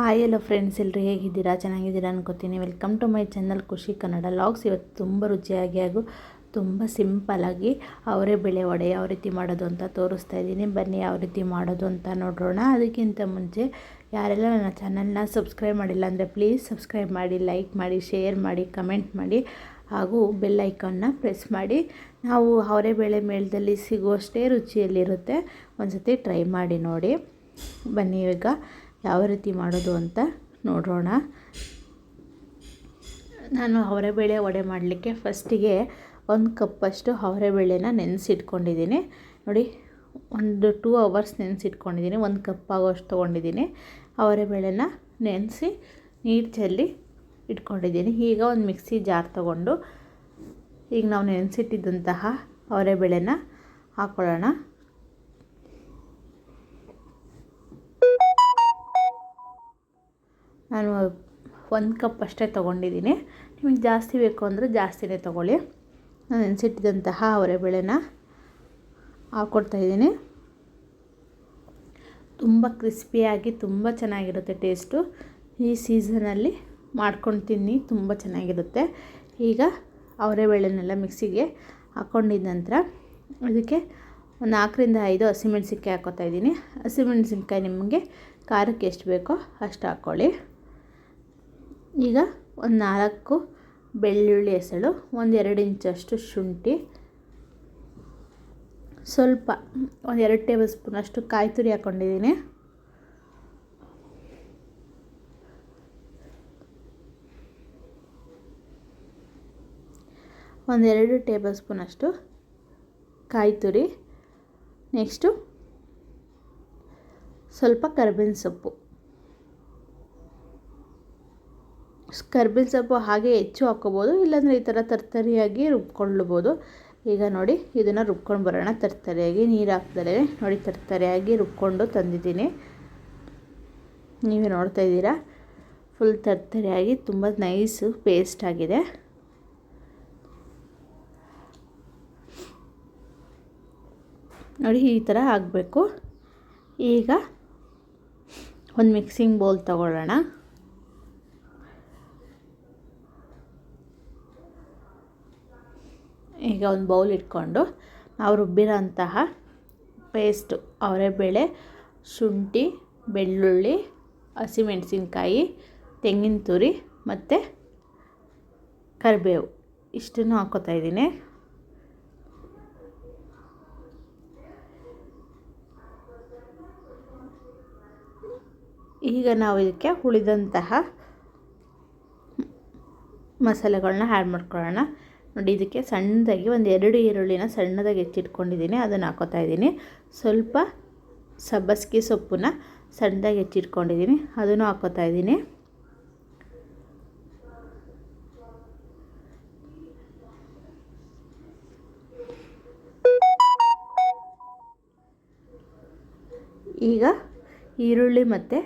Hi ಎಲ್ಲ friends ಎಲ್ಲರೂ ಹೇಗಿದ್ದೀರಾ? ಚೆನ್ನಾಗಿದ್ದೀರಾ ಅನ್ಕೋತೀನಿ. ವೆಲ್ಕಮ್ ಟು ಮೈ ಚಾನಲ್ ಖುಷಿ ಕನ್ನಡ ಲಾಗ್ಸ್ ಇವತ್ತು ತುಂಬ ರುಚಿಯಾಗಿ ಹಾಗೂ ತುಂಬ ಸಿಂಪಲಾಗಿ ಅವರೇ ಬೆಳೆ ವಡೆ ಯಾವ ರೀತಿ ಮಾಡೋದು ಅಂತ ತೋರಿಸ್ತಾ ಇದ್ದೀನಿ. ಬನ್ನಿ ಯಾವ ರೀತಿ ಮಾಡೋದು ಅಂತ ನೋಡೋಣ ಅದಕ್ಕಿಂತ ಮುಂಚೆ ಯಾರೆಲ್ಲ ನನ್ನ ಚಾನಲ್ನ ಸಬ್ಸ್ಕ್ರೈಬ್ ಮಾಡಿಲ್ಲ ಅಂದರೆ ಪ್ಲೀಸ್ ಸಬ್ಸ್ಕ್ರೈಬ್ ಮಾಡಿ ಲೈಕ್ ಮಾಡಿ ಶೇರ್ ಮಾಡಿ ಕಮೆಂಟ್ ಮಾಡಿ ಹಾಗೂ ಬೆಲ್ ಐಕಾನ್ನ ಪ್ರೆಸ್ ಮಾಡಿ. ನಾವು ಅವರೇ ಬೆಳೆ ಮೇಳದಲ್ಲಿ ಸಿಗುವಷ್ಟೇ ರುಚಿಯಲ್ಲಿರುತ್ತೆ. ಒಂದು ಸತಿ ಟ್ರೈ ಮಾಡಿ ನೋಡಿ. ಬನ್ನಿ ಈಗ. ಯಾವ ರೀತಿ ಮಾಡೋದು ಅಂತ ನೋಡೋಣ. ನಾನು ಅವರೆಬೇಳೆ ವಡೆ ಮಾಡಲಿಕ್ಕೆ ಫಸ್ಟಿಗೆ ಒಂದು ಕಪ್ಪಷ್ಟು ಅವರೆಬೇಳೆನ ನೆನೆಸಿಟ್ಕೊಂಡಿದ್ದೀನಿ. ನೋಡಿ, ಒಂದು ಟೂ ಅವರ್ಸ್ ನೆನೆಸಿಟ್ಕೊಂಡಿದ್ದೀನಿ, ಒಂದು ಕಪ್ ಆಗೋಷ್ಟು ತೊಗೊಂಡಿದ್ದೀನಿ. ಅವರೆಬೇಳೆನ ನೆನೆಸಿ ನೀರು ಚೆಲ್ಲಿ ಇಟ್ಕೊಂಡಿದ್ದೀನಿ. ಈಗ ಒಂದು ಮಿಕ್ಸಿ ಜಾರ್ ತೊಗೊಂಡು ಈಗ ನಾವು ನೆನೆಸಿಟ್ಟಿದ್ದಂತಹ ಅವರೆಬೇಳೆನ ಹಾಕ್ಕೊಳ್ಳೋಣ ನಾನು ಒಂದು ಕಪ್ ಅಷ್ಟೇ ತೊಗೊಂಡಿದ್ದೀನಿ. ನಿಮಗೆ ಜಾಸ್ತಿ ಬೇಕು ಅಂದರೆ ಜಾಸ್ತಿನೇ ತೊಗೊಳ್ಳಿ. ನಾನು ನೆನೆಸಿಟ್ಟಿದ್ದಂತಹ ಅವರೆಬೇಳೆನ ಹಾಕ್ಕೊಡ್ತಾಯಿದ್ದೀನಿ ತುಂಬ ಕ್ರಿಸ್ಪಿಯಾಗಿ, ತುಂಬ ಚೆನ್ನಾಗಿರುತ್ತೆ ಟೇಸ್ಟು. ಈ ಸೀಸನಲ್ಲಿ ಮಾಡ್ಕೊಂಡು ತಿನ್ನಿ, ತುಂಬ ಚೆನ್ನಾಗಿರುತ್ತೆ. ಈಗ ಅವರೆಬೇಳೆನೆಲ್ಲ ಮಿಕ್ಸಿಗೆ ಹಾಕ್ಕೊಂಡಿದ್ದ ನಂತರ ಅದಕ್ಕೆ ಒಂದು ನಾಲ್ಕರಿಂದ ಐದು ಹಸಿಮೆಣ್ಸಿನ್ಕಾಯಿ ಹಾಕ್ಕೋತಾ ಇದ್ದೀನಿ. ಹಸಿಮೆಣ್ಸಿನ್ಕಾಯಿ ನಿಮಗೆ ಖಾರಕ್ಕೆ ಎಷ್ಟು ಬೇಕೋ ಅಷ್ಟು ಹಾಕ್ಕೊಳ್ಳಿ ಈಗ ಒಂದು ನಾಲ್ಕು ಬೆಳ್ಳುಳ್ಳಿ ಹೆಸಳು, ಒಂದು ಎರಡು ಇಂಚಷ್ಟು ಶುಂಠಿ, ಸ್ವಲ್ಪ ಒಂದು ಎರಡು ಟೇಬಲ್ ಸ್ಪೂನಷ್ಟು ಕಾಯಿ ತುರಿ ಹಾಕ್ಕೊಂಡಿದ್ದೀನಿ ಒಂದೆರಡು ಟೇಬಲ್ ಸ್ಪೂನಷ್ಟು ಕಾಯಿ ತುರಿ. ನೆಕ್ಸ್ಟು ಸ್ವಲ್ಪ ಕರ್ಬೇವಿನ ಸೊಪ್ಪು. ಕರ್ಬೇವಿನ ಸೊಪ್ಪು ಹಾಗೆ ಹೆಚ್ಚು ಹಾಕ್ಕೋಬೋದು, ಇಲ್ಲಾಂದರೆ ಈ ಥರ ತರ್ತರಿಯಾಗಿ ರುಬ್ಕೊಳ್ಬೋದು ಈಗ ನೋಡಿ, ಇದನ್ನು ರುಬ್ಕೊಂಡು ಬರೋಣ. ತರ್ತರಿಯಾಗಿ ನೀರು ಹಾಕ್ತಾರೆ ನೋಡಿ, ತರ್ತರಿಯಾಗಿ ರುಬ್ಕೊಂಡು ತಂದಿದ್ದೀನಿ. ನೀವೇ ನೋಡ್ತಾ ಇದ್ದೀರಾ? ಫುಲ್ ತರ್ತರಿಯಾಗಿ ತುಂಬ ನೈಸು ಪೇಸ್ಟ್ ಆಗಿದೆ. ನೋಡಿ, ಈ ಥರ ಆಗಬೇಕು. ಈಗ ಒಂದು ಮಿಕ್ಸಿಂಗ್ ಬೌಲ್ ತಗೊಳ್ಳೋಣ. ಈಗ ಒಂದು ಬೌಲ್ ಇಟ್ಕೊಂಡು ನಾವು ರುಬ್ಬಿರೋಂತಹ ಪೇಸ್ಟು ಅವರೆಬೇಳೆ ಶುಂಠಿ, ಬೆಳ್ಳುಳ್ಳಿ, ಹಸಿಮೆಣಸಿನ್ಕಾಯಿ, ತೆಂಗಿನ ತುರಿ ಮತ್ತು ಕರಿಬೇವು. ಇಷ್ಟನ್ನು ಹಾಕ್ಕೋತಾ ಇದ್ದೀನಿ. ಈಗ ನಾವು ಇದಕ್ಕೆ ಉಳಿದಂತಹ ಮಸಾಲೆಗಳನ್ನ ಆ್ಯಡ್ ಮಾಡ್ಕೊಳ್ಳೋಣ. ನೋಡಿ, ಇದಕ್ಕೆ ಸಣ್ಣದಾಗಿ ಒಂದು ಎರಡು ಈರುಳ್ಳಿನ ಸಣ್ಣದಾಗಿ ಹೆಚ್ಚಿಟ್ಕೊಂಡಿದ್ದೀನಿ, ಅದನ್ನು ಹಾಕೋತಾ ಇದ್ದೀನಿ. ಸ್ವಲ್ಪ ಸಬ್ಬಸ್ಗೆ ಸೊಪ್ಪನ್ನ ಸಣ್ಣದಾಗಿ ಹೆಚ್ಚಿಟ್ಕೊಂಡಿದ್ದೀನಿ, ಅದನ್ನು ಹಾಕೋತಾ ಇದ್ದೀನಿ. ಈಗ ಈರುಳ್ಳಿ ಮತ್ತು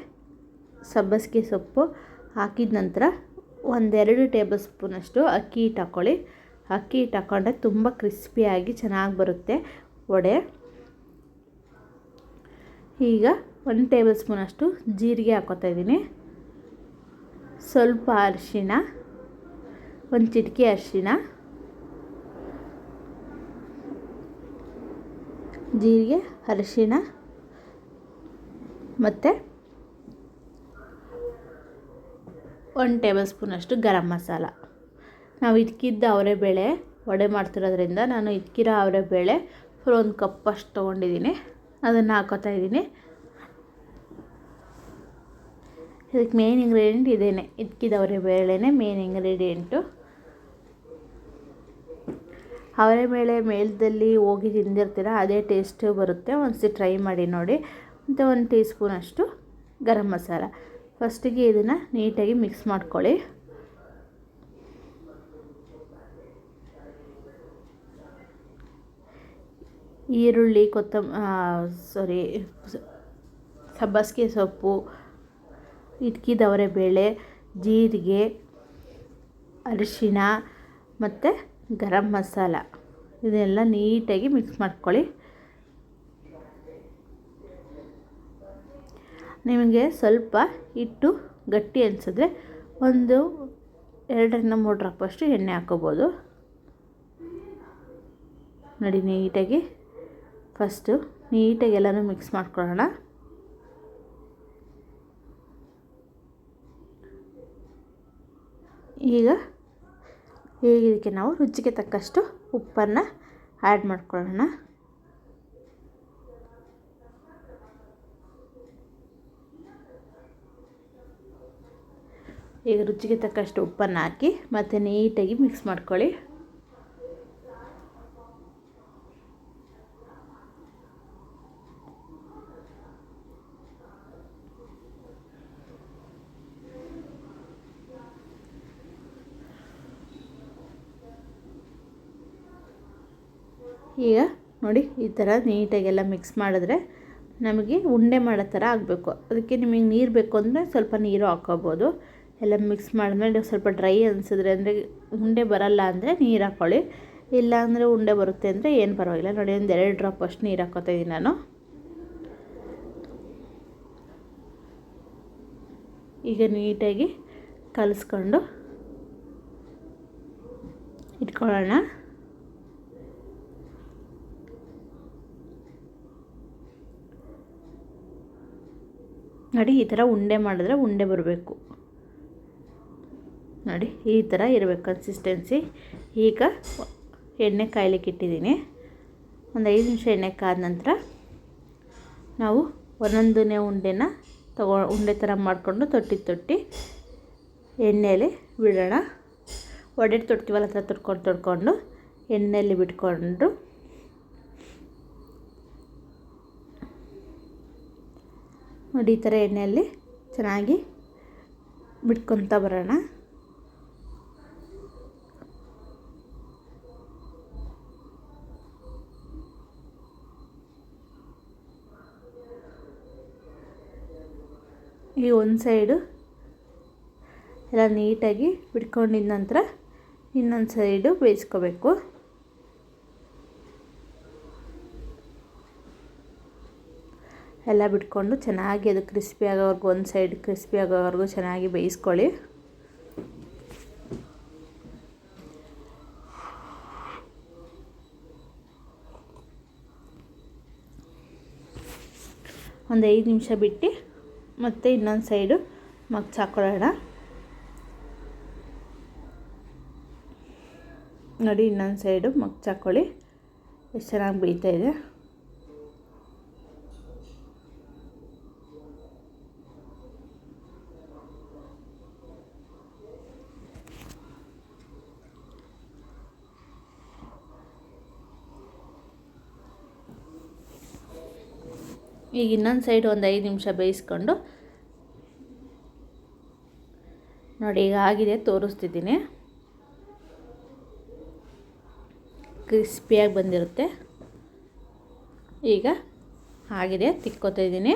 ಸಬ್ಬಸ್ಗೆ ಸೊಪ್ಪು ಹಾಕಿದ ನಂತರ ಒಂದೆರಡು ಟೇಬಲ್ ಸ್ಪೂನಷ್ಟು ಅಕ್ಕಿ ಹಿಟ್ಟು ಹಾಕ್ಕೊಳ್ಳಿ ಅಕ್ಕಿ ಹಿಟ್ಟು ಹಾಕ್ಕೊಂಡ್ರೆ ತುಂಬ ಕ್ರಿಸ್ಪಿಯಾಗಿ ಚೆನ್ನಾಗಿ ಬರುತ್ತೆ ವಡೆ. ಈಗ ಒಂದು ಟೇಬಲ್ ಸ್ಪೂನಷ್ಟು ಜೀರಿಗೆ ಹಾಕೋತಾ ಇದ್ದೀನಿ. ಸ್ವಲ್ಪ ಅರಿಶಿಣ, ಒಂದು ಚಿಟಿಕೆ ಅರಿಶಿಣ, ಜೀರಿಗೆ, ಅರಿಶಿಣ ಮತ್ತು ಒಂದು ಟೇಬಲ್ ಸ್ಪೂನಷ್ಟು ಗರಂ ಮಸಾಲ. ನಾವು ಅವರೆ ಬೇಳೆ ವಡೆ ಮಾಡ್ತಿರೋದ್ರಿಂದ ನಾನು ಇಟ್ಕಿರೋ ಅವರೆ ಬೇಳೆ ಫುಲ್ ಒಂದು ಕಪ್ಪಷ್ಟು ತೊಗೊಂಡಿದ್ದೀನಿ. ಅದನ್ನು ಹಾಕೋತಾ ಇದ್ದೀನಿ. ಇದಕ್ಕೆ ಮೇನ್ ಇಂಗ್ರೀಡಿಯೆಂಟ್ ಇದೇನೆ. ಇಟ್ಕಿದವರೆ ಬೇಳೆನೇ ಮೇನ್ ಇಂಗ್ರೀಡಿಯೆಂಟು ಅವರೆಬೇಳೆ ಮೇಲದಲ್ಲಿ ಹೋಗಿ ತಿಂದಿರ್ತೀರ, ಅದೇ ಟೇಸ್ಟು ಬರುತ್ತೆ. ಒಂದ್ಸತಿ ಟ್ರೈ ಮಾಡಿ ನೋಡಿ. ಮತ್ತು ಒಂದು ಟೀ ಸ್ಪೂನಷ್ಟು ಗರಂ ಮಸಾಲ. ಫಸ್ಟಿಗೆ ಇದನ್ನು ನೀಟಾಗಿ ಮಿಕ್ಸ್ ಮಾಡ್ಕೊಳ್ಳಿ. ಈರುಳ್ಳಿ, ಕೊತ್ತಂ ಸಾರಿ ಸಬ್ಬಸಿಗೆ ಸೊಪ್ಪು ಇಟ್ಕಿದವರೆ ಬೇಳೆ ಜೀರಿಗೆ, ಅರಿಶಿಣ ಮತ್ತು ಗರಂ ಮಸಾಲ. ಇದೆಲ್ಲ ನೀಟಾಗಿ ಮಿಕ್ಸ್ ಮಾಡ್ಕೊಳ್ಳಿ. ನಿಮಗೆ ಸ್ವಲ್ಪ ಹಿಟ್ಟು ಗಟ್ಟಿ ಅನಿಸಿದ್ರೆ ಒಂದು ಎರಡರಿಂದ ಮೂರು ಡ್ರಾಪಷ್ಟು ಎಣ್ಣೆ ಹಾಕೋಬೋದು ನೋಡಿ, ನೀಟಾಗಿ ಫಸ್ಟು ನೀಟಾಗಿ ಎಲ್ಲನೂ ಮಿಕ್ಸ್ ಮಾಡ್ಕೊಳ್ಳೋಣ ಈಗ ಈಗ ಇದಕ್ಕೆ ನಾವು ರುಚಿಗೆ ತಕ್ಕಷ್ಟು ಉಪ್ಪನ್ನು ಆ್ಯಡ್ ಮಾಡ್ಕೊಳ್ಳೋಣ ಈಗ ರುಚಿಗೆ ತಕ್ಕಷ್ಟು ಉಪ್ಪನ್ನು ಹಾಕಿ ಮತ್ತು ನೀಟಾಗಿ ಮಿಕ್ಸ್ ಮಾಡ್ಕೊಳ್ಳಿ. ಈಗ ನೋಡಿ ಈ ಥರ ನೀಟಾಗೆಲ್ಲ ಮಿಕ್ಸ್ ಮಾಡಿದ್ರೆ ನಮಗೆ ಉಂಡೆ ಮಾಡೋ ಥರ ಆಗಬೇಕು. ಅದಕ್ಕೆ ನಿಮಗೆ ನೀರು ಬೇಕು ಅಂದರೆ ಸ್ವಲ್ಪ ನೀರು ಹಾಕ್ಕೋಬೋದು ಎಲ್ಲ ಮಿಕ್ಸ್ ಮಾಡಿದ್ಮೇಲೆ ಸ್ವಲ್ಪ ಡ್ರೈ ಅನಿಸಿದ್ರೆ ಅಂದರೆ ಉಂಡೆ ಬರಲ್ಲ ಅಂದರೆ ನೀರು ಹಾಕ್ಕೊಳ್ಳಿ ಇಲ್ಲ ಅಂದರೆ ಉಂಡೆ ಬರುತ್ತೆ ಅಂದರೆ ಏನು ಪರವಾಗಿಲ್ಲ. ನೋಡಿ ಒಂದು ಎರಡು ಡ್ರಾಪ್ ಅಷ್ಟು ನೀರು ಹಾಕ್ಕೋತಾ ನಾನು. ಈಗ ನೀಟಾಗಿ ಕಲಿಸ್ಕೊಂಡು ಇಟ್ಕೊಳ್ಳೋಣ. ನೋಡಿ, ಈ ಥರ ಉಂಡೆ ಮಾಡಿದ್ರೆ ಉಂಡೆ ಬರಬೇಕು. ನೋಡಿ, ಈ ಥರ ಇರಬೇಕು ಕನ್ಸಿಸ್ಟೆನ್ಸಿ ಈಗ ಎಣ್ಣೆ ಕಾಯ್ಲಿಕ್ಕೆ ಇಟ್ಟಿದ್ದೀನಿ. ಒಂದು ಐದು ನಿಮಿಷ ಎಣ್ಣೆ ಕಾದ ನಂತರ ನಾವು ಒಂದೊಂದನೇ ಉಂಡೆನ ತಗೋ, ಉಂಡೆ ಥರ ಮಾಡಿಕೊಂಡು ತೊಟ್ಟಿ ತೊಟ್ಟಿ ಎಣ್ಣೆಯಲ್ಲಿ ಬಿಡೋಣ. ಒಡೆದು ತೊಡ್ತೀವಲ್ಲ ಥರ ತೊಡ್ಕೊಂಡು ತೊಡ್ಕೊಂಡು ಎಣ್ಣೆಯಲ್ಲಿ ಬಿಟ್ಕೊಂಡು ನೋಡಿ ಈ ಥರ ಎಣ್ಣೆಯಲ್ಲಿ ಚೆನ್ನಾಗಿ ಬಿಟ್ಕೊತ ಬರೋಣ. ಈ ಒಂದು ಸೈಡು ಎಲ್ಲ ನೀಟಾಗಿ ಬಿಟ್ಕೊಂಡಿದ ನಂತರ ಇನ್ನೊಂದು ಸೈಡು ಬೇಯಿಸ್ಕೋಬೇಕು. ಎಲ್ಲ ಬಿಟ್ಕೊಂಡು ಚೆನ್ನಾಗಿ ಅದು ಕ್ರಿಸ್ಪಿ ಆಗೋವರೆಗೂ, ಒಂದು ಸೈಡ್ ಕ್ರಿಸ್ಪಿ ಆಗೋವರೆಗೂ ಚೆನ್ನಾಗಿ ಬೇಯಿಸ್ಕೊಳ್ಳಿ. ಒಂದು ಐದು ನಿಮಿಷ ಬಿಟ್ಟು ಮತ್ತೆ ಇನ್ನೊಂದು ಸೈಡು ಮಗ್ಚಾಕೊಳ್ಳೋಣ ನೋಡಿ, ಇನ್ನೊಂದು ಸೈಡು ಮಗ್ಚಾಕೊಳ್ಳಿ ಎಷ್ಟು ಚೆನ್ನಾಗಿ ಬೇಯ್ತಾ ಇದೆ ಈಗ ಇನ್ನೊಂದು ಸೈಡ್ ಒಂದು ಐದು ನಿಮಿಷ ಬೇಯಿಸ್ಕೊಂಡು ನೋಡಿ, ಈಗ ಆಗಿದೆ, ತೋರಿಸ್ತಿದ್ದೀನಿ. ಕ್ರಿಸ್ಪಿಯಾಗಿ ಬಂದಿರುತ್ತೆ. ಈಗ ಆಗಿದೆ, ತಿಕ್ಕೋತಾ ಇದ್ದೀನಿ.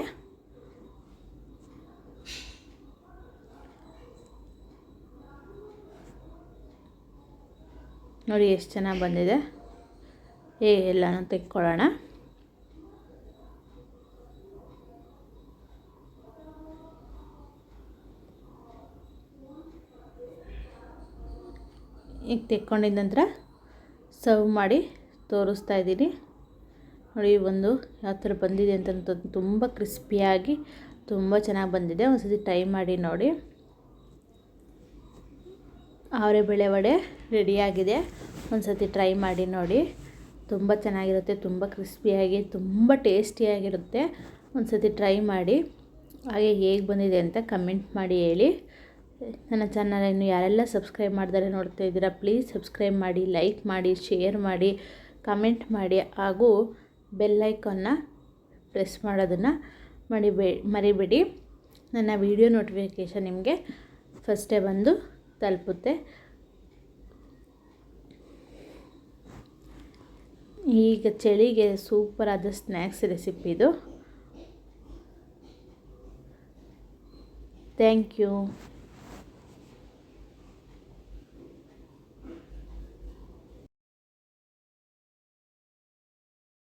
ನೋಡಿ, ಎಷ್ಟು ಚೆನ್ನಾಗಿ ಬಂದಿದೆ. ಏ, ಎಲ್ಲನೂ ತೆಕ್ಕೊಳ್ಳೋಣ. ಈಗ ತೆಕ್ಕೊಂಡಿದ ನಂತರ ಸರ್ವ್ ಮಾಡಿ ತೋರಿಸ್ತಾ ಇದ್ದೀನಿ. ನೋಡಿ ಒಂದು ಯಾವ ಥರ ಬಂದಿದೆ ಅಂತ ತುಂಬ ಕ್ರಿಸ್ಪಿಯಾಗಿ ತುಂಬ ಚೆನ್ನಾಗಿ ಬಂದಿದೆ. ಒಂದು ಸತಿ ಟ್ರೈ ಮಾಡಿ ನೋಡಿ. ಅವರೆ ಬೆಳೆ ವಡೆ ರೆಡಿಯಾಗಿದೆ ಒಂದು ಸತಿ ಟ್ರೈ ಮಾಡಿ ನೋಡಿ. ತುಂಬ ಚೆನ್ನಾಗಿರುತ್ತೆ, ತುಂಬ ಕ್ರಿಸ್ಪಿಯಾಗಿ, ತುಂಬ ಟೇಸ್ಟಿಯಾಗಿರುತ್ತೆ. ಒಂದು ಸತಿ ಟ್ರೈ ಮಾಡಿ. ಹಾಗೆ ಹೇಗೆ ಬಂದಿದೆ ಅಂತ ಕಮೆಂಟ್ ಮಾಡಿ ಹೇಳಿ. ನನ್ನ ಚಾನಲನ್ನು ಯಾರೆಲ್ಲ ಸಬ್ಸ್ಕ್ರೈಬ್ ಮಾಡಿದರೆ ನೋಡ್ತಾ ಇದ್ದೀರಾ ಪ್ಲೀಸ್ ಸಬ್ಸ್ಕ್ರೈಬ್ ಮಾಡಿ ಲೈಕ್ ಮಾಡಿ ಶೇರ್ ಮಾಡಿ ಕಮೆಂಟ್ ಮಾಡಿ ಹಾಗೂ ಬೆಲ್ಲೈಕನ್ನ ಪ್ರೆಸ್ ಮಾಡೋದನ್ನು ಮಡಿಬೇ ಮರಿಬೇಡಿ. ನನ್ನ ವಿಡಿಯೋ ನೋಟಿಫಿಕೇಷನ್ ನಿಮಗೆ ಫಸ್ಟೇ ಬಂದು ತಲುಪುತ್ತೆ. ಈಗ ಚಳಿಗೆ ಸೂಪರಾದ ಸ್ನ್ಯಾಕ್ಸ್ ರೆಸಿಪಿ ಇದು. Thank you